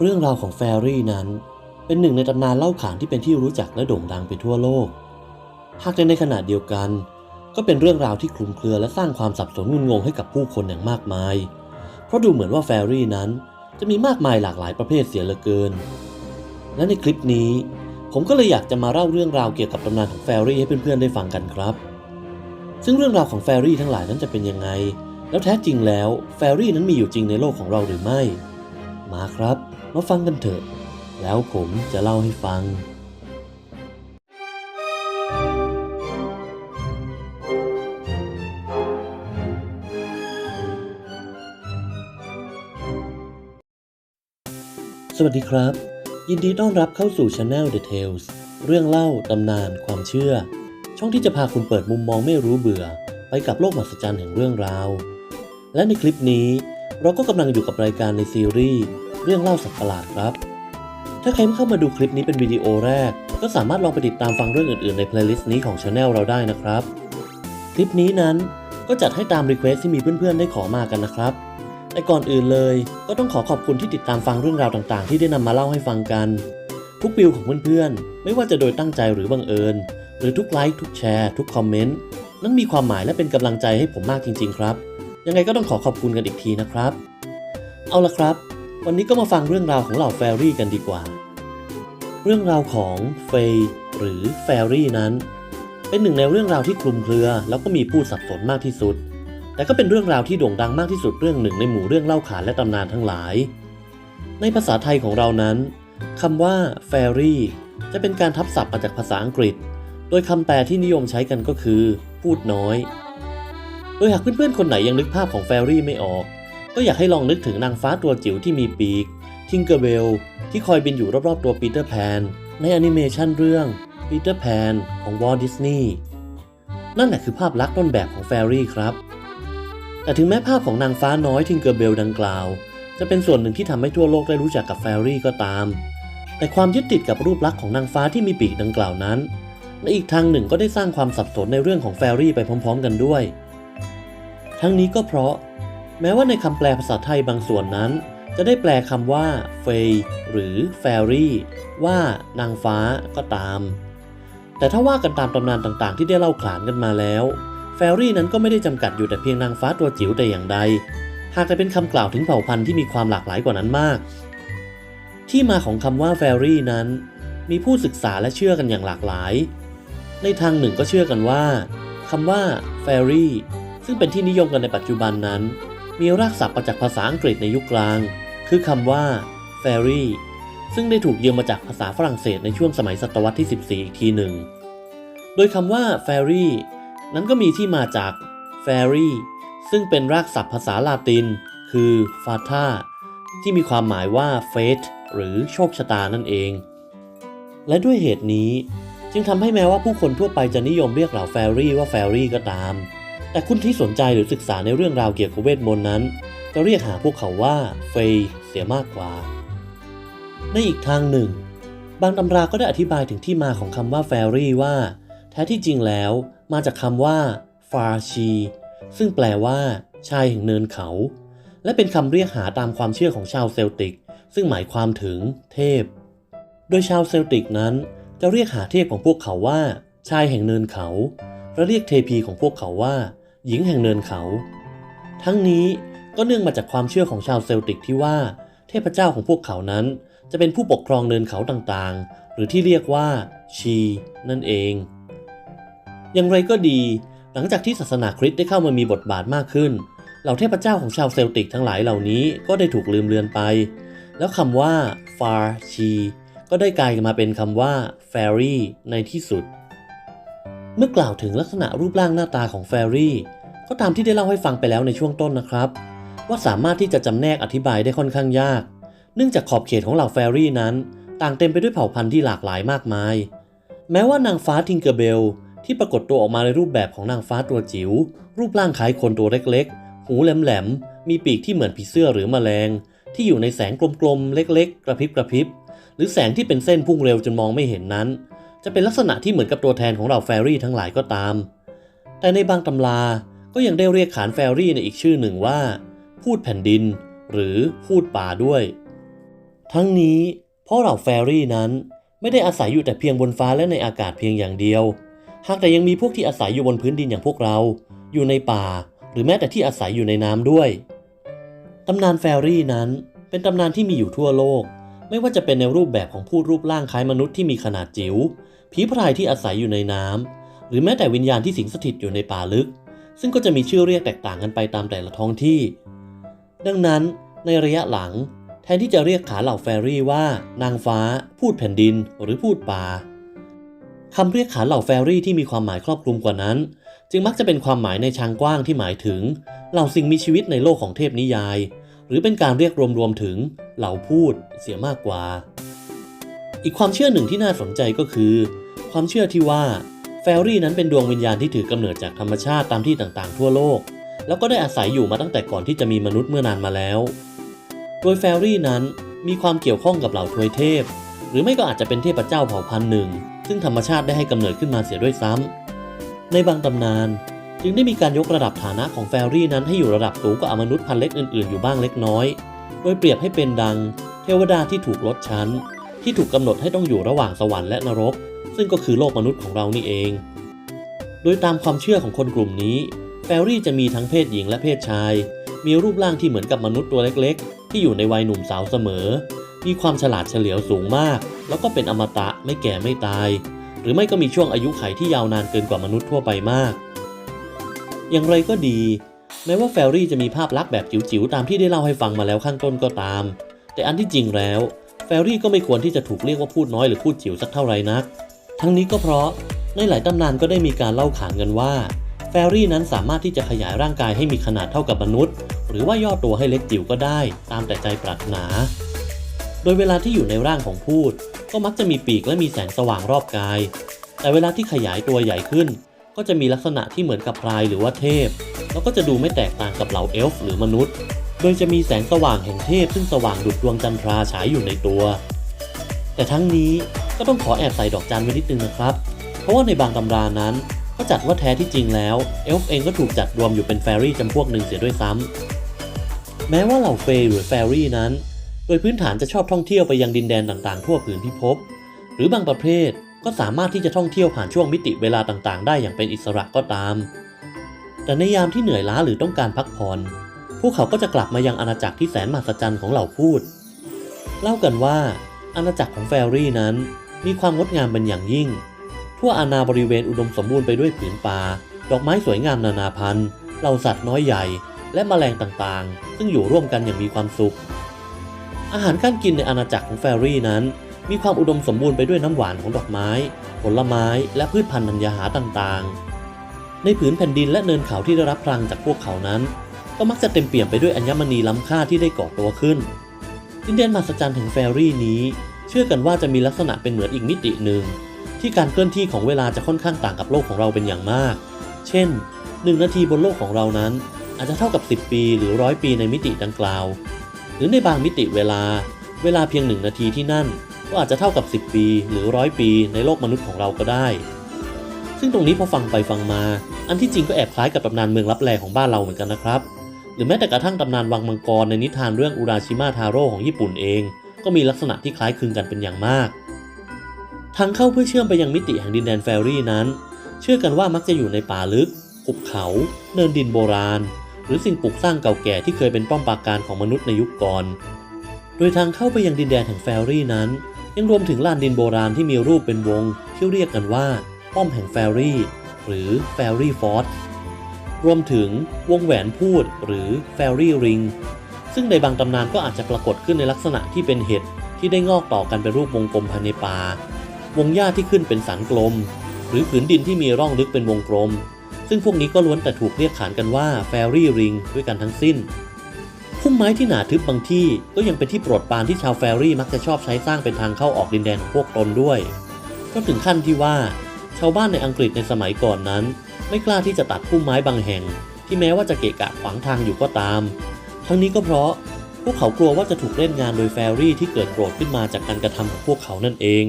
เรื่องราวของแฟรี่นั้น เป็นหนึ่งในตำนานเล่าขานที่เป็นที่รู้จักและโด่งดังไปทั่วโลก หากในขณะเดียวกัน ก็เป็นเรื่องราวที่คลุมเครือและสร้างความสับสนงุนงงให้กับผู้คนอย่างมากมาย เพราะดูเหมือนว่าแฟรี่นั้นจะมีมากมายหลากหลายประเภทเสียเหลือเกิน และในคลิปนี้ ผมก็เลยอยากจะมาเล่าเรื่องราวเกี่ยวกับตำนานของแฟรี่ให้เพื่อนๆได้ฟังกันครับ ซึ่งเรื่องราวของแฟรี่ทั้งหลายนั้นจะเป็นยังไง แล้วแท้จริงแล้วแฟรี่นั้นมีอยู่จริงในโลกของเราหรือไม่ มาครับ มาฟังกันเถอะ แล้วผมจะเล่าให้ฟัง สวัสดีครับ ยินดีต้อนรับเข้าสู่ Channel The Tales เรื่องเล่าตำนานความเชื่อ ช่องที่จะพาคุณเปิดมุมมองไม่รู้เบื่อ ไปกับโลกมหัศจรรย์แห่งเรื่องราว และในคลิปนี้ เราก็กำลังอยู่กับรายการในซีรีส์เรื่องเล่าสัตว์ประหลาดครับ ถ้าใครเพิ่งเข้ามาดูคลิปนี้เป็นวิดีโอแรก ก็สามารถลองไปติดตามฟังเรื่องอื่นๆในเพลย์ลิสต์นี้ของ Channel เราได้นะครับ คลิปนี้นั้นก็จัดให้ตามรีเควสที่มีเพื่อนๆได้ขอมากันนะครับ แต่ก่อนอื่นเลย ก็ต้องขอขอบคุณที่ติดตามฟังเรื่องราวต่างๆ ที่ได้นำมาเล่าให้ฟังกัน ทุกวิวของเพื่อนๆ ไม่ว่าจะโดยตั้งใจหรือบังเอิญ หรือทุกไลค์ทุกแชร์ ทุกคอมเมนต์นั้นมีความหมายและเป็นกำลังใจให้ผมมากจริง ๆ ครับ ยังไงก็ต้องขอขอบคุณกันอีกทีนะครับ เอาละครับ วันนี้ก็มาฟังเรื่องราวของเหล่าแฟรี่กันดีกว่า เรื่องราวของเฟยหรือแฟรี่นั้น เป็นหนึ่งในเรื่องราวที่คลุมเครือ แล้วก็มีผู้สับสนมากที่สุด แต่ก็เป็นเรื่องราวที่โด่งดังมากที่สุดเรื่องหนึ่งในหมู่เรื่องเล่าขานและตำนานทั้งหลาย ในภาษาไทยของเรานั้นคำว่า fairy จะเป็นการทับศัพท์มาจากภาษาอังกฤษ โดยคำแปลที่นิยมใช้กันก็คือ พูดน้อย โดยหากเพื่อนๆคนไหนยังนึกภาพของ fairy ไม่ออก ก็อยากให้ลองนึกถึงนางฟ้าตัวจิ๋วที่มีปีก ทิงเกอร์เบล ที่คอยบินอยู่รอบๆตัวปีเตอร์แพน ในแอนิเมชันเรื่องปีเตอร์แพนของวอลดิสนีย์นั่นแหละคือภาพลักษณ์ต้นแบบของ fairy ครับ แต่ถึงแม้ภาพของนางฟ้าน้อยทิงเกอร์เบลดังกล่าว จะเป็นส่วนหนึ่งที่ทำให้ทั่วโลกได้รู้จักกับแฟรี่ก็ตาม แต่ความยึดติดกับรูปลักษณ์ของนางฟ้าที่มีปีกดังกล่าวนั้นและอีกทางหนึ่งก็ได้สร้างความสับสนในเรื่องของแฟรี่ไปพร้อม ๆ กันด้วย ทั้งนี้ก็เพราะ แม้ว่าในคำแปลภาษาไทยบางส่วนนั้น จะได้แปลคำว่าเฟยหรือแฟรี่ว่านางฟ้าก็ตาม แต่ถ้าว่ากันตามตำนานต่างๆ ที่ได้เล่าขานกันมาแล้ว แฟรี่นั้นก็ไม่ได้จำกัดอยู่แต่เพียงนางฟ้าตัวจิ๋วแต่อย่างใด หากแต่เป็นคำกล่าวถึงเผ่าพันธุ์ที่มีความหลากหลายกว่านั้นมาก ที่มาของคำว่าแฟรี่นั้น มีผู้ศึกษาและเชื่อกันอย่างหลากหลาย ในทางหนึ่งก็เชื่อกันว่าคำว่าแฟรี่ ซึ่งเป็นที่นิยมกันในปัจจุบันนั้น มีรากศัพท์มาจากภาษาอังกฤษในยุคกลาง คือคำว่า fairy ซึ่งได้ถูกยืมมาจากภาษาฝรั่งเศสในช่วงสมัยศตวรรษที่ 14 อีกทีหนึ่ง โดยคำว่า fairy นั้นก็มีที่มาจาก fairy ซึ่งเป็นรากศัพท์ภาษาลาติน คือ fata ที่มีความหมายว่า fate หรือโชคชะตานั่นเอง และด้วยเหตุนี้ จึงทำให้แม้ว่าผู้คนทั่วไปจะนิยมเรียกเหล่าแฟรี่ว่าแฟรี่ก็ตาม แต่คุณที่สนใจหรือศึกษาในเรื่องราวเกี่ยวกับเวทมนต์นั้น จะเรียกหาพวกเขาว่าเฟยเสียมากกว่า ในอีกทางหนึ่ง บางตำราก็ได้อธิบายถึงที่มาของคำว่าแฟรี่ว่า แท้ที่จริงแล้ว มาจากคำว่าฟาชีซึ่งแปลว่าชายแห่งเนินเขา และเป็นคำเรียกหาตามความเชื่อของชาวเซลติก ซึ่งหมายความถึงเทพ โดยชาวเซลติกนั้น จะเรียกหาเทพของพวกเขาว่า ชายแห่งเนินเขาและเรียกเทพีของพวกเขาว่า หญิงแห่งเนินเขา ทั้งนี้ก็เนื่องมาจากความเชื่อของชาวเซลติกที่ว่า เทพเจ้าของพวกเขานั้น จะเป็นผู้ปกครองเนินเขาต่างๆ หรือที่เรียกว่าชีนั่นเอง อย่างไรก็ดี หลังจากที่ศาสนาคริสต์ได้เข้ามามีบทบาทมากขึ้นเหล่าเทพเจ้าของชาวเซลติกทั้งหลายเหล่านี้ก็ได้ถูกลืมเลือนไป แล้วคำว่า far ชีก็ได้กลายมาเป็นคำว่า fairy ในที่สุด เมื่อกล่าวถึงลักษณะรูปร่างหน้าตาของ fairy ก็ตามที่ได้เล่าให้ฟังไปแล้วในช่วงต้นนะครับ ว่าสามารถที่จะจำแนกอธิบายได้ค่อนข้างยาก เนื่องจากขอบเขตของเหล่าแฟรี่นั้น ต่างเต็มไปด้วยเผ่าพันธุ์ที่หลากหลายมากมาย แม้ว่านางฟ้าทิงเกอร์เบลที่ปรากฏตัวออกมาในรูปแบบของนางฟ้าตัวจิ๋วรูปร่างคล้ายคนตัวเล็กๆ หูแหลมๆ มีปีกที่เหมือนผีเสื้อหรือแมลง ที่อยู่ในแสงกลมๆ เล็กๆ กระพริบกระพริบ หรือแสงที่เป็นเส้นพุ่งเร็วจนมองไม่เห็นนั้น จะเป็นลักษณะที่เหมือนกับตัวแทนของเหล่าแฟรี่ทั้งหลายก็ตาม แต่ในบางตำรา ก็ยังได้เรียกขานแฟรี่ในอีกชื่อหนึ่งว่า พูดแผ่นดิน หรือพูดป่าด้วย ทั้งนี้เพราะเหล่าแฟรี่นั้นไม่ได้อาศัยอยู่แต่เพียงบนฟ้าและในอากาศเพียงอย่างเดียว หากแต่ยังมีพวกที่อาศัยอยู่บนพื้นดินอย่างพวกเรา อยู่ในป่า หรือแม้แต่ที่อาศัยอยู่ในน้ำด้วย ตำนานแฟรี่นั้นเป็นตำนานที่มีอยู่ทั่วโลก ไม่ว่าจะเป็นในรูปแบบของผู้รูปร่างคล้ายมนุษย์ที่มีขนาดจิ๋วผีพรายที่อาศัยอยู่ในน้ำหรือแม้แต่วิญญาณที่สิงสถิตอยู่ในป่าลึก ซึ่งก็จะมีชื่อเรียกแตกต่างกันไปตามแต่ละท้องที่ ดังนั้นในระยะหลัง แทนที่จะเรียกขาเหล่าแฟรี่ว่า นางฟ้า พูดแผ่นดิน หรือพูดป่าคำเรียกขาเหล่าแฟรี่ที่มีความหมายครอบคลุมกว่านั้น จึงมักจะเป็นความหมายในทางกว้างที่หมายถึง เหล่าสิ่งมีชีวิตในโลกของเทพนิยาย หรือเป็นการเรียกรวมๆถึง เหล่าพูดเสียมากกว่า อีกความเชื่อหนึ่งที่น่าสนใจก็คือ ความเชื่อที่ว่า ฟรี่นั้นเป็นดวงวิญญาณที่ถือกำเนิดจากธรรมชาติตามที่ต่างๆ ทั่วโลก แล้วก็ได้อาศัยอยู่มาตั้งแต่ก่อนที่จะมีมนุษย์เมื่อนานมาแล้ว โดยแฟรี่นั้นมีความเกี่ยวข้องกับเหล่าทวยเทพ หรือไม่ก็อาจจะเป็นเทพเจ้าเผ่าพันธุ์หนึ่ง ซึ่งธรรมชาติได้ให้กำเนิดขึ้นมาเสียด้วยซ้ำในบางตำนาน จึงได้มีการยกระดับฐานะของแฟรี่นั้นให้อยู่ระดับสูงกว่ามนุษย์พันเล็กอื่นๆอยู่บ้างเล็กน้อย โดยเปรียบให้เป็นดัง เทวดาที่ถูกลดชั้น ที่ถูกกำหนดให้ต้องอยู่ระหว่างสวรรค์และนรก ซึ่งก็คือโลกมนุษย์ของเรานี่เอง โดยตามความเชื่อของคนกลุ่มนี้แฟรี่จะมีทั้งเพศหญิงและเพศชาย มีรูปร่างที่เหมือนกับมนุษย์ตัวเล็กๆ ที่อยู่ในวัยหนุ่มสาวเสมอ มีความฉลาดเฉลียวสูงมาก แล้วก็เป็นอมตะไม่แก่ไม่ตาย หรือไม่ก็มีช่วงอายุไขที่ยาวนานเกินกว่ามนุษย์ทั่วไปมาก อย่างไรก็ดี แม้ว่าแฟรี่จะมีภาพลักษณ์แบบจิ๋วๆตามที่ได้เล่าให้ฟังมาแล้วข้างต้นก็ตาม แต่อันที่จริงแล้ว แฟรี่ก็ไม่ควรที่จะถูกเรียกว่าพูดน้อยหรือพูดจิ๋วสักเท่าไหร่นัก ทั้งนี้ก็เพราะในหลายตำนานก็ได้มีการเล่าขานกันว่า แฟรี่นั้นสามารถที่จะขยายร่างกายให้มีขนาดเท่ากับมนุษย์ หรือว่าย่อตัวให้เล็กจิ๋วก็ได้ ตามแต่ใจปรารถนา โดยเวลาที่อยู่ในร่างของพูด ก็มักจะมีปีกและมีแสงสว่างรอบกาย แต่เวลาที่ขยายตัวใหญ่ขึ้น ก็จะมีลักษณะที่เหมือนกับพรายหรือว่าเทพ แล้วก็จะดูไม่แตกต่างกับเหล่าเอลฟ์หรือมนุษย์ โดยจะมีแสงสว่างแห่งเทพซึ่งสว่างดุจดวงจันทราฉายอยู่ในตัว แต่ทั้งนี้ก็ต้องขอแอบใส่ดอกจันไว้นิดนึงนะครับ เพราะว่าในบางตำรานั้น ก็จัดว่าแท้ที่จริงแล้ว เอลฟ์เองก็ถูกจัดรวมอยู่เป็นแฟรี่จำพวกหนึ่งเสียด้วยซ้ำแม้ว่าเหล่าเฟย์หรือแฟรี่นั้น โดยพื้นฐานจะชอบท่องเที่ยวไปยังดินแดนต่างๆ ทั่วผืนพิภพหรือบางประเภทก็สามารถที่จะท่องเที่ยวผ่านช่วงมิติเวลาต่างๆ ได้อย่างเป็นอิสระก็ตาม แต่ในยามที่เหนื่อยล้าหรือต้องการพักผ่อน วกเขาก็จะกลับมายังอาณาจักรที่แสนมหัศจรรย์ของเหล่าพูด เล่ากันว่าอาณาจักรของแฟรี่นั้น มีความงดงามเป็นอย่างยิ่ง ทั่วอาณาบริเวณอุดมสมบูรณ์ไปด้วยผืนป่า ดอกไม้สวยงามนานาพันธุ์ เหล่าสัตว์น้อยใหญ่ และแมลงต่างๆ ซึ่งอยู่ร่วมกันอย่างมีความสุข อาหารการกินในอาณาจักรของแฟรี่นั้น มีความอุดมสมบูรณ์ไปด้วยน้ำหวานของดอกไม้ ผลไม้และพืชพันธุ์ธัญญาหาต่างๆ ในผืนแผ่นดินและเนินเขาที่ได้รับพลังจากพวกเขานั้น ก็มักจะเต็มเปี่ยมไปด้วยอัญมณีล้ำค่าที่ได้ก่อตัวขึ้น ดินแดนมหัศจรรย์แห่งแฟรี่นี้ เชื่อกันว่าจะมีลักษณะเป็นเหมือนอีกมิติหนึ่ง ที่การเคลื่อนที่ของเวลาจะค่อนข้างต่างกับโลกของเราเป็นอย่างมาก เช่น 1 นาทีบนโลกของเรานั้น อาจจะเท่ากับ 10 ปีหรือร้อยปีในมิติดังกล่าว หรือในบางมิติเวลา เวลาเพียงหนึ่งนาทีที่นั่น ก็อาจจะเท่ากับ 10 ปี หรือร้อยปีในโลกมนุษย์ของเราก็ได้ ซึ่งตรงนี้พอฟังไปฟังมา อันที่จริงก็แอบคล้ายกับตำนานเมืองลับแลของบ้านเราเหมือนกันนะครับ หรือแม้แต่กระทั่งตำนานวังมังกรในนิทานเรื่องอุราชิมาทาโร่ของญี่ปุ่นเอง ก็มีลักษณะที่คล้ายคลึงกันเป็นอย่างมาก ทางเข้าเพื่อเชื่อมไปยังมิติแห่งดินแดนแฟรี่นั้น เชื่อกันว่ามักจะอยู่ในป่าลึกหุบเขา เนินดินโบราณ หรือสิ่งปลูกสร้างเก่าแก่ที่เคยเป็นป้อมปราการของมนุษย์ในยุคก่อน โดยทางเข้าไปยังดินแดนแห่งแฟรี่นั้น ยังรวมถึงลานดินโบราณที่มีรูปเป็นวงที่เรียกกันว่า ป้อมแห่งแฟรี่หรือแฟรี่ฟอร์ รวมถึงวงแหวนพูดหรือแฟรี่ริงซึ่งในบางตำนานก็อาจจะปรากฏขึ้นในลักษณะที่เป็นเห็ดที่ได้งอกต่อกันเป็นรูปวงกลมภายในป่าวงหญ้าที่ขึ้นเป็นสันกลม หรือผืนดินที่มีร่องลึกเป็นวงกลม ซึ่งพวกนี้ก็ล้วนแต่ถูกเรียกขานกันว่าแฟรี่ริงด้วยกันทั้งสิ้น พุ่มไม้ที่หนาทึบบางที่ก็ยังเป็นที่โปรดปรานที่ชาวแฟรี่มักจะชอบใช้สร้างเป็นทางเข้าออกดินแดนของพวกตนด้วย ก็ถึงขั้นที่ว่า ชาวบ้านในอังกฤษในสมัยก่อนนั้น ไม่กล้าที่จะตัดพุ่มไม้บางแห่ง ที่แม้ว่าจะเกะกะขวางทางอยู่ก็ตาม ทั้งนี้ก็เพราะพวกเขากลัวว่าจะถูกเล่นงานโดยแฟรี่ที่เกิดโกรธขึ้นมาจากการกระทำของพวกเขานั่นเอง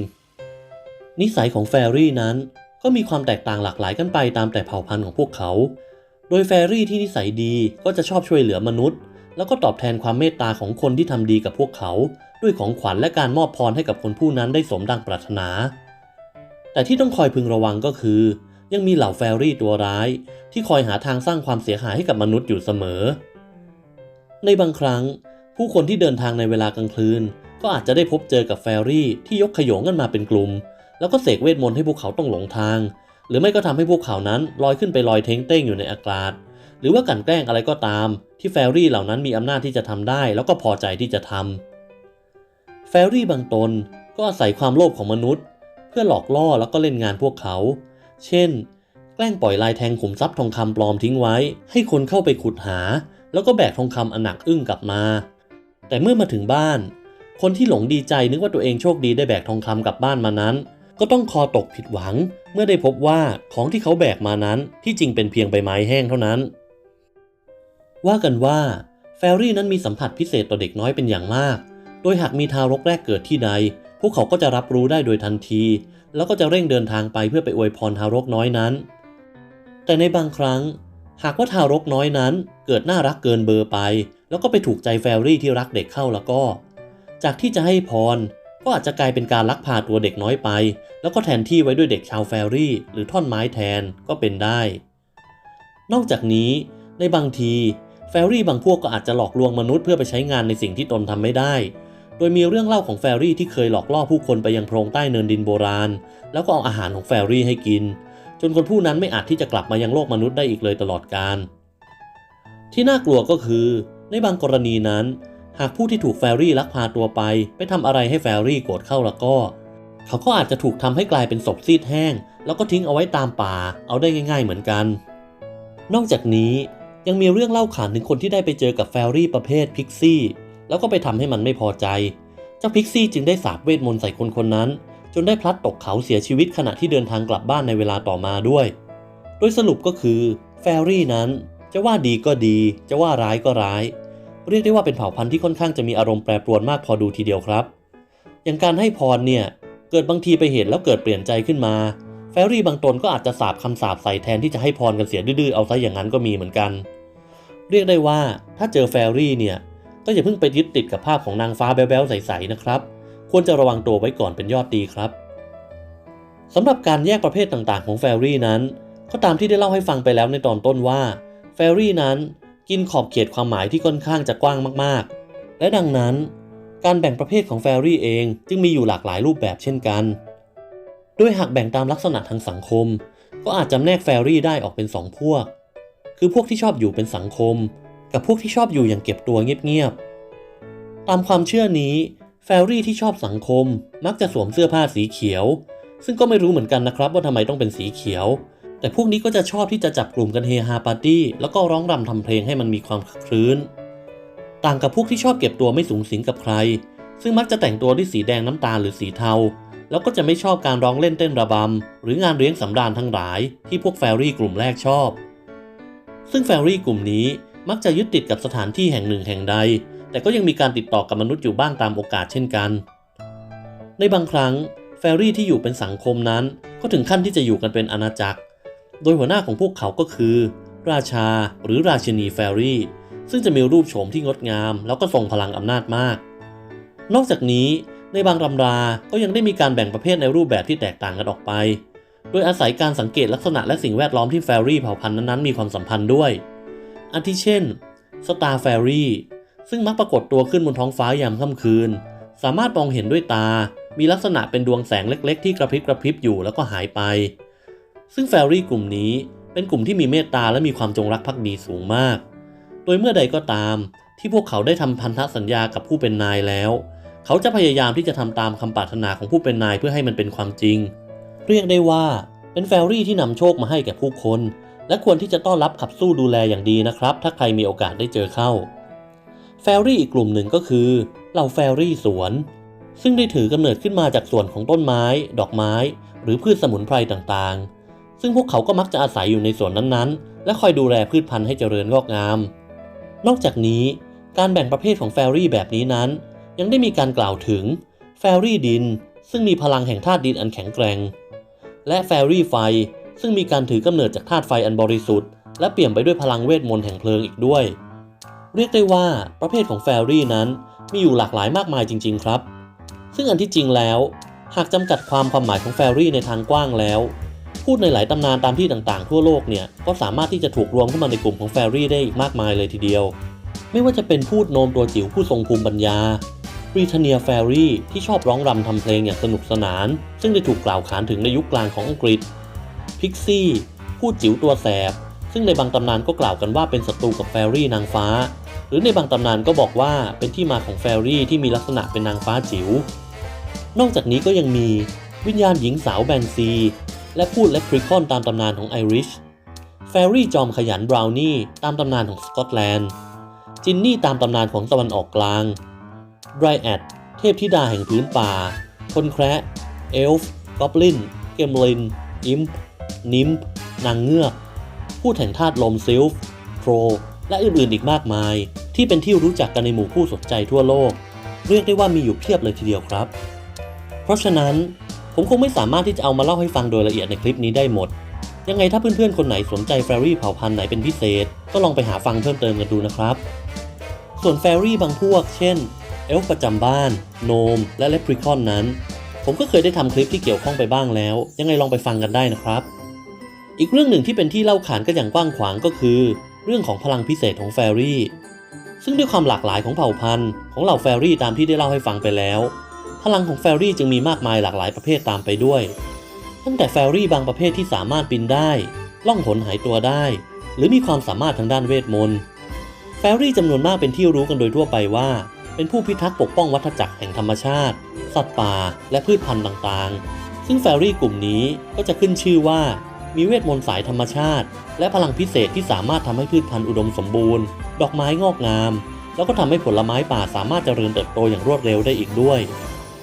นิสัยของแฟรี่นั้นก็มีความแตกต่างหลากหลายกันไปตามแต่เผ่าพันธุ์ของพวกเขา โดยแฟรี่ที่นิสัยดีก็จะชอบช่วยเหลือมนุษย์ แล้วก็ตอบแทนความเมตตาของคนที่ทำดีกับพวกเขา ด้วยของขวัญและการมอบพรให้กับคนผู้นั้นได้สมดังปรารถนา แต่ที่ต้องคอยพึงระวังก็คือ ยังมีเหล่าแฟรี่ตัวร้าย ที่คอยหาทางสร้างความเสียหายให้กับมนุษย์อยู่เสมอ ในบางครั้ง ผู้คนที่เดินทางในเวลากลางคืน ก็อาจจะได้พบเจอกับแฟรี่ที่ยกขยงกันมาเป็นกลุ่ม แล้วก็เสกเวทมนต์ให้พวกเขาต้องหลงทาง หรือไม่ก็ทำให้พวกเขานั้นลอยขึ้นไปลอยเท้งเต้งอยู่ในอากาศ หรือว่ากันแกล้งอะไรก็ตาม ที่แฟรี่เหล่านั้นมีอำนาจที่จะทำได้ แล้วก็พอใจที่จะทำแฟรี่บางตนก็อาศัยความโลภของมนุษย์ เพื่อหลอกล่อแล้วก็เล่นงานพวกเขา เช่น แกล้งปล่อยลายแทงขุมทรัพย์ทองคำปลอมทิ้งไว้ ให้คนเข้าไปขุดหา แล้วก็แบกทองคำอันหนักอึ้งกลับมา แต่เมื่อมาถึงบ้าน คนที่หลงดีใจนึกว่าตัวเองโชคดีได้แบกทองคำกลับบ้านมานั้น ก็ต้องคอตกผิดหวัง เมื่อได้พบว่าของที่เขาแบกมานั้นที่จริงเป็นเพียงใบไม้แห้งเท่านั้น ว่ากันว่าแฟรี่นั้นมีสัมผัสพิเศษต่อเด็กน้อยเป็นอย่างมาก โดยหากมีทารกแรกเกิดที่ใด พวกเขาก็จะรับรู้ได้โดยทันที แล้วก็จะเร่งเดินทางไปเพื่อไปอวยพรทารกน้อยนั้น แต่ในบางครั้ง หากว่าทารกน้อยนั้นเกิดน่ารักเกินเบอร์ไป แล้วก็ไปถูกใจแฟรี่ที่รักเด็กเข้าแล้วก็ จากที่จะให้พรก็อาจจะกลายเป็นการลักพาตัวเด็กน้อยไป แล้วก็แทนที่ไว้ด้วยเด็กชาวแฟรี่ หรือท่อนไม้แทนก็เป็นได้ นอกจากนี้ ในบางทีแฟรี่บางพวกก็อาจจะหลอกลวงมนุษย์เพื่อไปใช้งานในสิ่งที่ตนทำไม่ได้ โดยมีเรื่องเล่าของแฟรี่ที่เคยหลอกล่อผู้คนไปยังโพรงใต้เนินดินโบราณ แล้วก็เอาอาหารของแฟรี่ให้กิน จนคนผู้นั้นไม่อาจที่จะกลับมายังโลกมนุษย์ได้อีกเลยตลอดกาลที่น่ากลัวก็คือ ในบางกรณีนั้น หากผู้ที่ถูกแฟรี่ลักพาตัวไป ไปทำอะไรให้แฟรี่โกรธเข้าแล้วก็ เขาก็อาจจะถูกทำให้กลายเป็นศพซีดแห้ง แล้วก็ทิ้งเอาไว้ตามป่า เอาได้ง่าย ๆ เหมือนกัน นอกจากนี้ยังมีเรื่องเล่าขานถึงคนที่ได้ไปเจอกับแฟรี่ประเภทพิกซี่ แล้วก็ไปทำให้มันไม่พอใจ เจ้าพิกซี่จึงได้สาบเวทมนต์ใส่คนคนนั้น จนได้พลัดตกเขาเสียชีวิตขณะที่เดินทางกลับบ้านในเวลาต่อมาด้วย โดยสรุปก็คือแฟรี่นั้นจะว่าดีก็ดี จะว่าร้ายก็ร้าย เรียกได้ว่าเป็นเผ่าพันธุ์ที่ค่อนข้างจะมีอารมณ์แปรปรวนมากพอดูทีเดียวครับ อย่างการให้พรเนี่ยเกิดบางทีไปเห็นแล้วเกิดเปลี่ยนใจขึ้นมา แฟรี่บางตนก็อาจจะสาบคำสาบใส่แทนที่จะให้พรกันเสียดื้อๆเอาซะอย่างนั้นก็มีเหมือนกัน เรียกได้ว่าถ้าเจอแฟรี่เนี่ย ก็อย่าเพิ่งไปยึดติดกับภาพของนางฟ้าแบ๊วๆใสๆนะครับ ควรจะระวังตัวไว้ก่อนเป็นยอดดีครับสำหรับการแยกประเภทต่างๆของแฟรี่นั้น ก็ตามที่ได้เล่าให้ฟังไปแล้วในตอนต้นว่า แฟรี่นั้นกินขอบเขตความหมายที่ค่อนข้างจะกว้างมากๆ และดังนั้น การแบ่งประเภทของแฟรี่เองจึงมีอยู่หลากหลายรูปแบบเช่นกัน โดยหากแบ่งตามลักษณะทางสังคม ก็อาจจำแนกแฟรี่ได้ออกเป็นสองพวก คือพวกที่ชอบอยู่เป็นสังคม กับพวกที่ชอบอยู่อย่างเก็บตัวเงียบๆ ตามความเชื่อนี้ แฟรี่ที่ชอบสังคมมักจะสวมเสื้อผ้าสีเขียว ซึ่งก็ไม่รู้เหมือนกันนะครับว่าทำไมต้องเป็นสีเขียว แต่พวกนี้ก็จะชอบที่จะจับกลุ่มกันเฮฮาปาร์ตี้ แล้วก็ร้องรำทำเพลงให้มันมีความคลื้น ต่างกับพวกที่ชอบเก็บตัวไม่สูงสิงกับใคร ซึ่งมักจะแต่งตัวด้วยสีแดงน้ำตาลหรือสีเทา แล้วก็จะไม่ชอบการร้องเล่นเต้นระบำหรืองานเลี้ยงสำราญทั้งหลาย ที่พวกแฟรี่กลุ่มแรกชอบ ซึ่งแฟรี่กลุ่มนี้ มักจะยึดติดกับสถานที่แห่งหนึ่งแห่งใด แต่ก็ยังมีการติดต่อกับมนุษย์อยู่บ้างตามโอกาสเช่นกัน ในบางครั้งแฟรี่ที่อยู่เป็นสังคมนั้น ก็ถึงขั้นที่จะอยู่กันเป็นอาณาจักร โดยหัวหน้าของพวกเขาก็คือ ราชาหรือราชินีแฟรี่ ซึ่งจะมีรูปโฉมที่งดงาม แล้วก็ทรงพลังอำนาจมาก นอกจากนี้ในบางตำราก็ยังได้มีการแบ่งประเภทในรูปแบบที่แตกต่างกันออกไป โดยอาศัยการสังเกตลักษณะและสิ่งแวดล้อมที่แฟรี่เผ่าพันธุ์นั้นๆมีความสัมพันธ์ด้วย อาทิเช่นสตาร์แฟรี่ซึ่งมักปรากฏตัวขึ้นบนท้องฟ้ายามค่ำคืน สามารถมองเห็นด้วยตา มีลักษณะเป็นดวงแสงเล็ก ๆ ที่กระพริบกระพริบอยู่แล้วก็หายไป ซึ่งแฟรี่กลุ่มนี้เป็นกลุ่มที่มีเมตตาและมีความจงรักภักดีสูงมาก โดยเมื่อใดก็ตาม ที่พวกเขาได้ทำพันธสัญญากับผู้เป็นนายแล้ว เขาจะพยายามที่จะทำตามคำปรารถนาของผู้เป็นนายเพื่อให้มันเป็นความจริง เรียกได้ว่าเป็นแฟรี่ที่นำโชคมาให้แก่ผู้คน และควรที่จะต้อนรับขับสู้ดูแลอย่างดีนะครับ ถ้าใครมีโอกาสได้เจอเข้า แฟรี่อีกกลุ่มหนึ่งก็คือเหล่าแฟรี่สวน ซึ่งได้ถือกำเนิดขึ้นมาจากส่วนของต้นไม้ ดอกไม้ หรือพืชสมุนไพรต่างๆ ซึ่งพวกเขาก็มักจะอาศัยอยู่ในส่วนนั้นๆ และคอยดูแลพืชพันธุ์ให้เจริญงอกงาม นอกจากนี้ การแบ่งประเภทของแฟรี่แบบนี้นั้น ยังได้มีการกล่าวถึงแฟรี่ดิน ซึ่งมีพลังแห่งธาตุดินอันแข็งแกร่งและแฟรี่ไฟ ซึ่งมีการถือกำเนิดจากธาตุไฟอันบริสุทธิ์ และเปลี่ยมไปด้วยพลังเวทมนต์แห่งเพลิงอีกด้วย เรียกได้ว่าประเภทของแฟรี่นั้นมีอยู่หลากหลายมากมายจริง ๆ ครับ ซึ่งอันที่จริงแล้ว หากจำกัดความความหมายของแฟรี่ในทางกว้างแล้ว พูดในหลายตำนานตามที่ต่างๆ ทั่วโลกเนี่ยก็สามารถที่จะถูกรวมเข้ามาในกลุ่มของแฟรี่ได้อีกมากมายเลยทีเดียว ไม่ว่าจะเป็นพูดโนมตัวจิ๋วผู้ทรงภูมิปัญญาบริเทเนียแฟรี่ที่ชอบร้องรำทำเพลงอย่างสนุกสนาน ซึ่งได้ถูกกล่าวขานถึงในยุคกลางของอังกฤษ พิกซี่ผู้จิ๋วตัวแสบ ซึ่งในบางตำนานก็กล่าวกันว่าเป็นศัตรูกับแฟรี่นางฟ้า หรือในบางตำนานก็บอกว่าเป็นที่มาของแฟรี่ที่มีลักษณะเป็นนางฟ้าจิ๋วนอกจากนี้ก็ยังมีวิญญาณหญิงสาวแบนซี และพูดและพริคอนตามตำนานของไอริชแฟรี่จอมขยันบราวนี่ตามตำนานของสกอตแลนด์จินนี่ตามตำนานของตะวันออกกลางไรแอดเทพธิดาแห่งพื้นป่า คนแคระเอลฟ์กอบลิน เกมลิน อิมป์ นิมนางเงือก ผู้แห่งธาตุลมซิลฟ์โครและอื่นๆอีกมากมาย ที่เป็นที่รู้จักกันในหมู่ผู้สนใจทั่วโลก เรียกได้ว่ามีอยู่เพียบเลยทีเดียวครับ เพราะฉะนั้นผมคงไม่สามารถที่จะเอามาเล่าให้ฟังโดยละเอียดในคลิปนี้ได้หมด ยังไงถ้าเพื่อนๆ คนไหนสนใจแฟรี่เผ่าพันธุ์ไหนเป็นพิเศษ ก็ลองไปหาฟังเพิ่มเติมกันดูนะครับ ส่วนแฟรี่บางพวก เช่น เอลฟ์ประจำบ้าน โนม และเลปริคอนนั้น ผมก็เคยได้ทำคลิปที่เกี่ยวข้องไปบ้างแล้ว ยังไงลองไปฟังกันได้นะครับ อีกเรื่องหนึ่งที่เป็นที่เล่าขานกันอย่างกว้างขวางก็คือ เรื่องของพลังพิเศษของแฟรี่ ซึ่งด้วยความหลากหลายของเผ่าพันธุ์ของเหล่าแฟรี่ตามที่ได้เล่าให้ฟังไปแล้ว พลังของแฟรี่จึงมีมากมายหลากหลายประเภทตามไปด้วย ตั้งแต่แฟรี่บางประเภทที่สามารถบินได้ ล่องหนหายตัวได้ หรือมีความสามารถทางด้านเวทมนต์แฟรี่จำนวนมากเป็นที่รู้กันโดยทั่วไปว่า เป็นผู้พิทักษ์ปกป้องวัฏจักรแห่งธรรมชาติ สัตว์ป่า และพืชพันธุ์ต่างๆ ซึ่งแฟรี่กลุ่มนี้ก็จะขึ้นชื่อว่า มีเวทมนต์สายธรรมชาติ และพลังพิเศษที่สามารถทำให้พืชพันธุ์อุดมสมบูรณ์ ดอกไม้งอกงาม แล้วก็ทำให้ผลไม้ป่าสามารถเจริญเติบโตอย่างรวดเร็วได้อีกด้วย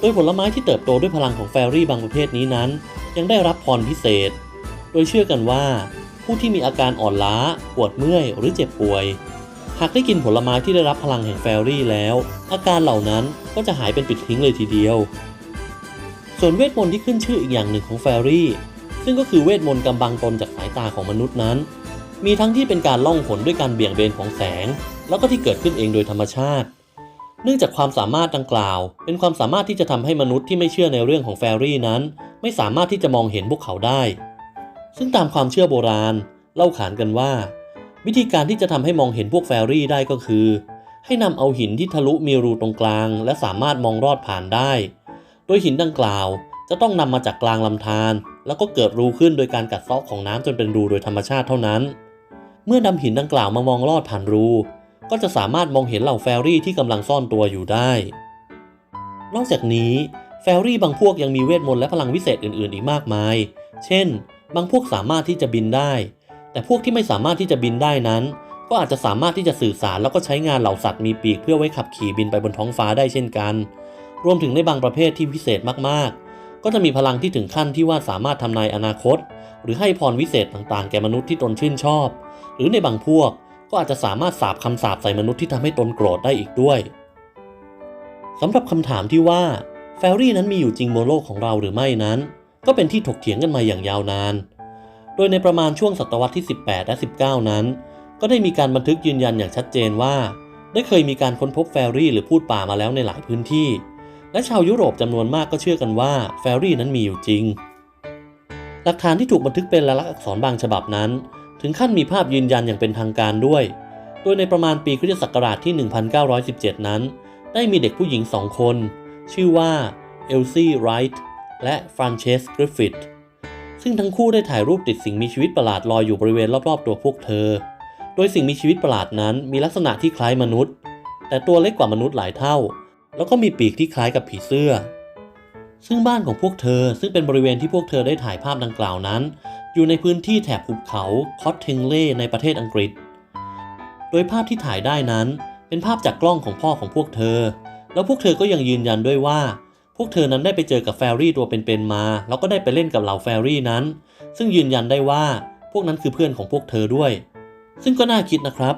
โดยผลไม้ที่เติบโตด้วยพลังของแฟรี่บางประเภทนี้นั้น ยังได้รับพรพิเศษ โดยเชื่อกันว่า ผู้ที่มีอาการอ่อนล้า ปวดเมื่อย หรือเจ็บป่วย หากได้กินผลไม้ที่ได้รับพลังแห่งแฟรี่แล้ว อาการเหล่านั้นก็จะหายเป็นปิดทิ้งเลยทีเดียว ส่วนเวทมนต์ที่ขึ้นชื่ออีกอย่างหนึ่งของแฟรี่ ซึ่งก็คือเวทมนต์กำบังตนจากสายตาของมนุษย์นั้น มีทั้งที่เป็นการล่องหนด้วยการเบี่ยงเบนของแสง แล้วก็ที่เกิดขึ้นเองโดยธรรมชาติ เนื่องจากความสามารถดังกล่าว เป็นความสามารถที่จะทำให้มนุษย์ที่ไม่เชื่อในเรื่องของแฟรี่นั้น ไม่สามารถที่จะมองเห็นพวกเขาได้ ซึ่งตามความเชื่อโบราณ เล่าขานกันว่า วิธีการที่จะทำให้มองเห็นพวกแฟรี่ได้ก็คือ ให้นำเอาหินที่ทะลุมีรูตรงกลาง และสามารถมองรอดผ่านได้ โดยหินดังกล่าวจะต้องนำมาจากกลางลำธาร แล้วก็เกิดรูขึ้นโดยการกัดเซาะของน้ำจนเป็นรูโดยธรรมชาติเท่านั้น เมื่อนำหินดังกล่าวมามองลอดผ่านรู ก็จะสามารถมองเห็นเหล่าแฟรี่ที่กำลังซ่อนตัวอยู่ได้ นอกจากนี้แฟรี่บางพวกยังมีเวทมนต์และพลังวิเศษอื่น ๆ อีกมากมาย เช่น บางพวกสามารถที่จะบินได้ แต่พวกที่ไม่สามารถที่จะบินได้นั้น ก็อาจจะสามารถที่จะสื่อสารแล้วก็ใช้งานเหล่าสัตว์มีปีกเพื่อไว้ขับขี่บินไปบนท้องฟ้าได้เช่นกัน รวมถึงในบางประเภทที่พิเศษมากๆ ก็จะมีพลังที่ถึงขั้นที่ว่าสามารถทำนายอนาคต หรือให้พรวิเศษต่างๆ แก่มนุษย์ที่ตนชื่นชอบ หรือในบางพวกก็อาจจะสามารถสาบคำสาปใส่มนุษย์ที่ทำให้ตนโกรธได้อีกด้วยสำหรับคำถามที่ว่าแฟรี่นั้นมีอยู่จริงบนโลกของเราหรือไม่นั้น ก็เป็นที่ถกเถียงกันมาอย่างยาวนาน โดยในประมาณช่วงศตวรรษที่ 18 และ 19 นั้น ก็ได้มีการบันทึกยืนยันอย่างชัดเจนว่า ได้เคยมีการค้นพบแฟรี่หรือพูดป่ามาแล้วในหลายพื้นที่ และชาวยุโรปจำนวนมากก็เชื่อกันว่าแฟรี่นั้นมีอยู่จริง หลักฐานที่ถูกบันทึกเป็นลายลักษณ์อักษรบางฉบับนั้น ถึงขั้นมีภาพยืนยันอย่างเป็นทางการด้วย โดยในประมาณปีคริสตศักราชที่ 1917 นั้น ได้มีเด็กผู้หญิงสองคน ชื่อว่าเอลซี่ไรท์และฟรานเชสกริฟฟิธซึ่งทั้งคู่ได้ถ่ายรูปติดสิ่งมีชีวิตประหลาดลอยอยู่บริเวณรอบๆตัวพวกเธอ โดยสิ่งมีชีวิตประหลาดนั้นมีลักษณะที่คล้ายมนุษย์ แต่ตัวเล็กกว่ามนุษย์หลายเท่า แล้วก็มีปีกที่คล้ายกับผีเสื้อ ซึ่งบ้านของพวกเธอซึ่งเป็นบริเวณที่พวกเธอได้ถ่ายภาพดังกล่าวนั้น อยู่ในพื้นที่แถบหุบเขาคอตเทงเล่ในประเทศอังกฤษ โดยภาพที่ถ่ายได้นั้นเป็นภาพจากกล้องของพ่อของพวกเธอ แล้วพวกเธอก็ยังยืนยันด้วยว่า พวกเธอนั้นได้ไปเจอกับแฟรี่ตัวเป็นๆมา แล้วก็ได้ไปเล่นกับเหล่าแฟรี่นั้น ซึ่งยืนยันได้ว่าพวกนั้นคือเพื่อนของพวกเธอด้วย ซึ่งก็น่าคิดนะครับ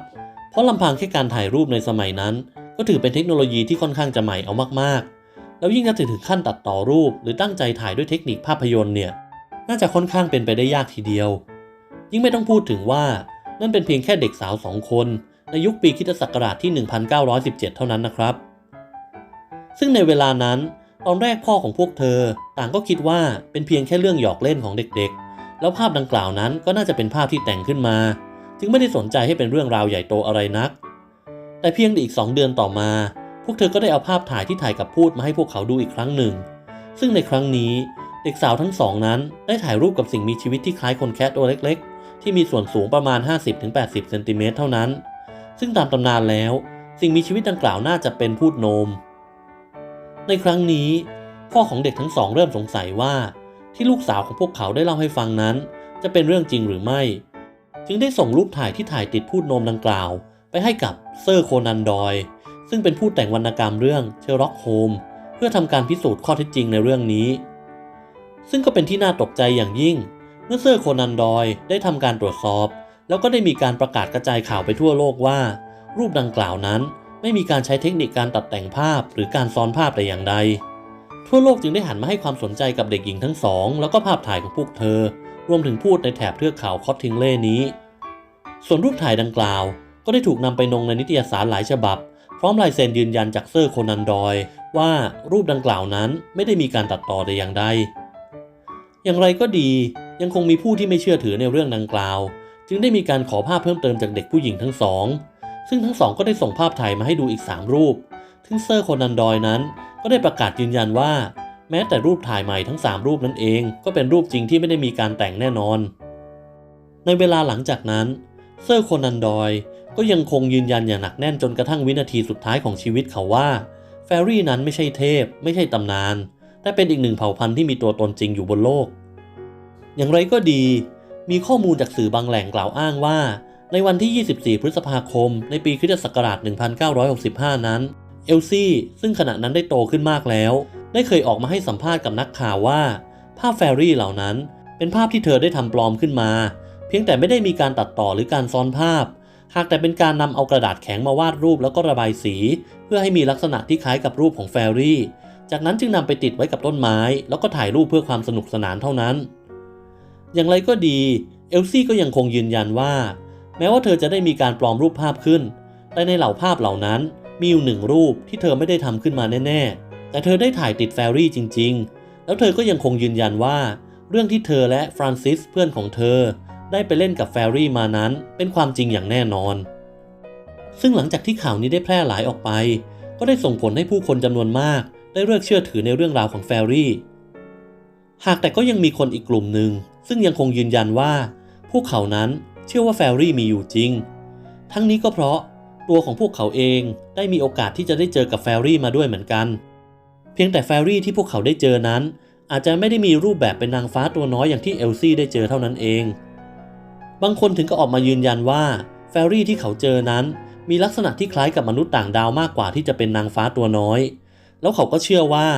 ราะลำพังแค่การถ่ายรูปในสมัยนั้น ก็ถือเป็นเทคโนโลยีที่ค่อนข้างจะใหม่เอามากๆ แล้วยิ่งถ้าถึงขั้นตัดต่อรูป หรือตั้งใจถ่ายด้วยเทคนิคภาพยนตร์เนี่ยน่าจะค่อนข้างเป็นไปได้ยากทีเดียว ยิ่งไม่ต้องพูดถึงว่า นั่นเป็นเพียงแค่เด็กสาวสองคน ในยุคปีคิตศักราชที่ 1917 เท่านั้นนะครับ ซึ่งในเวลานั้น ตอนแรกพ่อของพวกเธอ ต่างก็คิดว่าเป็นเพียงแค่เรื่องหยอกเล่นของเด็กๆ แล้วภาพดังกล่าวนั้นก็น่าจะเป็นภาพที่แต่งขึ้นมา จึงไม่ได้สนใจให้เป็นเรื่องราวใหญ่โตอะไรนัก แต่เพียงอีกสองเดือนต่อมา พวกเธอก็ได้เอาภาพถ่ายที่ถ่ายกับพูดมาให้พวกเขาดูอีกครั้งหนึ่ง ซึ่งในครั้งนี้เด็กสาวทั้งสองนั้นได้ถ่ายรูปกับสิ่งมีชีวิตที่คล้ายคนแคะตัวเล็ก ๆ ที่มีส่วนสูงประมาณ 50-80 เซนติเมตรเท่านั้น ซึ่งตามตำนานแล้ว สิ่งมีชีวิตดังกล่าวน่าจะเป็นพูดโนม ในครั้งนี้ พ่อของเด็กทั้งสองเริ่มสงสัยว่า ที่ลูกสาวของพวกเขาได้เล่าให้ฟังนั้น จะเป็นเรื่องจริงหรือไม่ จึงได้ส่งรูปถ่ายที่ถ่ายติดพูดโนมดังกล่าว ไปให้กับเซอร์โคนันดอย ซึ่งเป็นผู้แต่งวรรณกรรมเรื่องเชอร์ล็อกโฮมเพื่อทำการพิสูจน์ข้อเท็จจริงในเรื่องนี้ ซึ่งก็เป็นที่น่าตกใจอย่างยิ่ง เมื่อเซอร์โคนันดอยได้ทำการตรวจสอบ แล้วก็ได้มีการประกาศกระจายข่าวไปทั่วโลกว่า รูปดังกล่าวนั้น ไม่มีการใช้เทคนิคการตัดแต่งภาพ หรือการซ้อนภาพแต่อย่างใด ทั่วโลกจึงได้หันมาให้ความสนใจกับเด็กหญิงทั้งสอง แล้วก็ภาพถ่ายของพวกเธอ รวมถึงพูดในแถบเทือกเขาคอตทิงเล่นี้ ส่วนรูปถ่ายดังกล่าว ก็ได้ถูกนำไปลงในนิตยสารหลายฉบับ พร้อมลายเซ็นยืนยันจากเซอร์โคนันดอย ว่ารูปดังกล่าวนั้นไม่ได้มีการตัดต่อแต่อย่างใด อย่างไรก็ดียังคงมีผู้ที่ไม่เชื่อถือในเรื่องดังกล่าว จึงได้มีการขอภาพเพิ่มเติมจากเด็กผู้หญิงทั้งสอง ซึ่งทั้งสองก็ได้ส่งภาพถ่ายมาให้ดูอีก 3 รูปซึ่งเซอร์โคนันดอยนั้น ก็ได้ประกาศยืนยันว่า แม้แต่รูปถ่ายใหม่ทั้ง 3 รูปนั้นเอง ก็เป็นรูปจริงที่ไม่ได้มีการแต่งแน่นอน ในเวลาหลังจากนั้น เซอร์โคนันดอยก็ยังคงยืนยันอย่างหนักแน่นจนกระทั่งวินาทีสุดท้ายของชีวิตเขาว่าแฟรี่นั้นไม่ใช่เทพ ไม่ใช่ตำนาน แต่เป็นอีกหนึ่งเผ่าพันธุ์ที่มีตัวตนจริงอยู่บนโลก อย่างไรก็ดี มีข้อมูลจากสื่อบางแหล่งกล่าวอ้างว่า ในวันที่ 24 พฤษภาคม ในปีคริสตศักราช 1965 นั้น เอลซี่ซึ่งขณะนั้นได้โตขึ้นมากแล้ว ได้เคยออกมาให้สัมภาษณ์กับนักข่าวว่า ภาพแฟรี่เหล่านั้น เป็นภาพที่เธอได้ทำปลอมขึ้นมา เพียงแต่ไม่ได้มีการตัดต่อหรือการซ้อนภาพ หากแต่เป็นการนำเอากระดาษแข็งมาวาดรูปแล้วก็ระบายสี เพื่อให้มีลักษณะที่คล้ายกับรูปของแฟรี่ จากนั้นจึงนำไปติดไว้กับต้นไม้ แล้วก็ถ่ายรูปเพื่อความสนุกสนานเท่านั้น อย่างไรก็ดี เอลซี่ก็ยังคงยืนยันว่า แม้ว่าเธอจะได้มีการปลอมรูปภาพขึ้น แต่ในเหล่าภาพเหล่านั้นมีอยู่หนึ่งรูปที่เธอไม่ได้ทำขึ้นมาแน่ๆ แต่เธอได้ถ่ายติดแฟรี่จริง ๆ แล้วเธอก็ยังคงยืนยันว่า เรื่องที่เธอและฟรานซิสเพื่อนของเธอ ได้ไปเล่นกับแฟรี่มานั้นเป็นความจริงอย่างแน่นอน ซึ่งหลังจากที่ข่าวนี้ได้แพร่หลายออกไป ก็ได้ส่งผลให้ผู้คนจำนวนมาก ได้เลิกเชื่อถือในเรื่องราวของแฟรี่ หากแต่ก็ยังมีคนอีกกลุ่มหนึ่งซึ่งยังคงยืนยันว่า พวกเขานั้นเชื่อว่าแฟรี่มีอยู่จริง ทั้งนี้ก็เพราะตัวของพวกเขาเองได้มีโอกาสที่จะได้เจอกับแฟรี่มาด้วยเหมือนกัน เพียงแต่แฟรี่ที่พวกเขาได้เจอนั้น อาจจะไม่ได้มีรูปแบบเป็นนางฟ้าตัวน้อยอย่างที่เอลซี่ได้เจอเท่านั้นเอง บางคนถึงก็ออกมายืนยันว่าแฟรี่ที่เขาเจอนั้น มีลักษณะที่คล้ายกับมนุษย์ต่างดาวมากกว่าที่จะเป็นนางฟ้าตัวน้อย แล้วเขาก็เชื่อว่า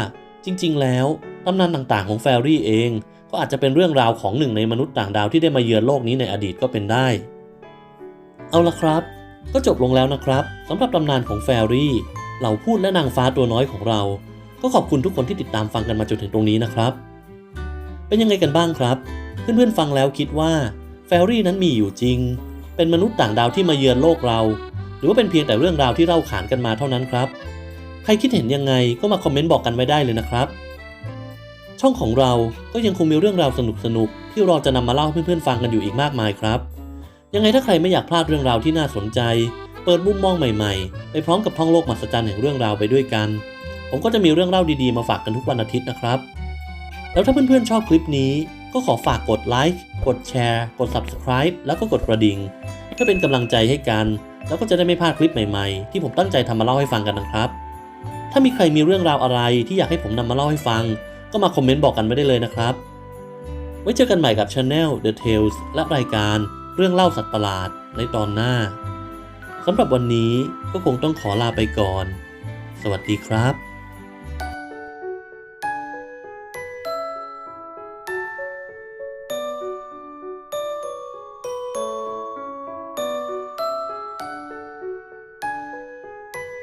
จริง ๆ แล้วตำนานต่างๆของแฟรี่เอง ก็อาจจะเป็นเรื่องราวของหนึ่งในมนุษย์ต่างดาวที่ได้มาเยือนโลกนี้ในอดีตก็เป็นได้ เอาละครับ ก็จบลงแล้วนะครับสำหรับตำนานของแฟรี่เหล่าพูดและนางฟ้าตัวน้อยของเรา ก็ขอบคุณทุกคนที่ติดตามฟังกันมาจนถึงตรงนี้นะครับ เป็นยังไงกันบ้างครับ เพื่อนๆฟังแล้วคิดว่าแฟรี่นั้นมีอยู่จริง เป็นมนุษย์ต่างดาวที่มาเยือนโลกเรา หรือว่าเป็นเพียงแต่เรื่องราวที่เล่าขานกันมาเท่านั้นครับ ใครคิดเห็นยังไงก็มาคอมเมนต์บอกกันไว้ได้เลยนะครับ ช่องของเราก็ยังคงมีเรื่องราวสนุกๆที่เราจะนำมาเล่าให้เพื่อนๆฟังกันอยู่อีกมากมายครับ ยังไงถ้าใครไม่อยากพลาดเรื่องราวที่น่าสนใจ เปิดมุมมองใหม่ ๆ ไปพร้อมกับท่องโลกมหัศจรรย์แห่งเรื่องราวไปด้วยกัน ผมก็จะมีเรื่องเล่าดีๆมาฝากกันทุกวันอาทิตย์นะครับ แล้วถ้าเพื่อนๆชอบคลิปนี้ ก็ขอฝากกดไลค์กดแชร์กด Subscribe แล้วก็กดกระดิ่งเพื่อเป็นกำลังใจให้กัน แล้วก็จะได้ไม่พลาดคลิปใหม่ๆ ที่ผมตั้งใจทำมาเล่าให้ฟังกันนะครับ ถ้ามีใครมีเรื่องราวอะไรที่อยากให้ผมนำมาเล่าให้ฟัง ก็มาคอมเมนต์บอกกันไว้ได้เลยนะครับ ไว้เจอกันใหม่กับ Channel The Tales และรายการเรื่องเล่าสัตว์ประหลาดในตอนหน้าสำหรับวันนี้ก็คงต้องขอลาไปก่อน สวัสดีครับ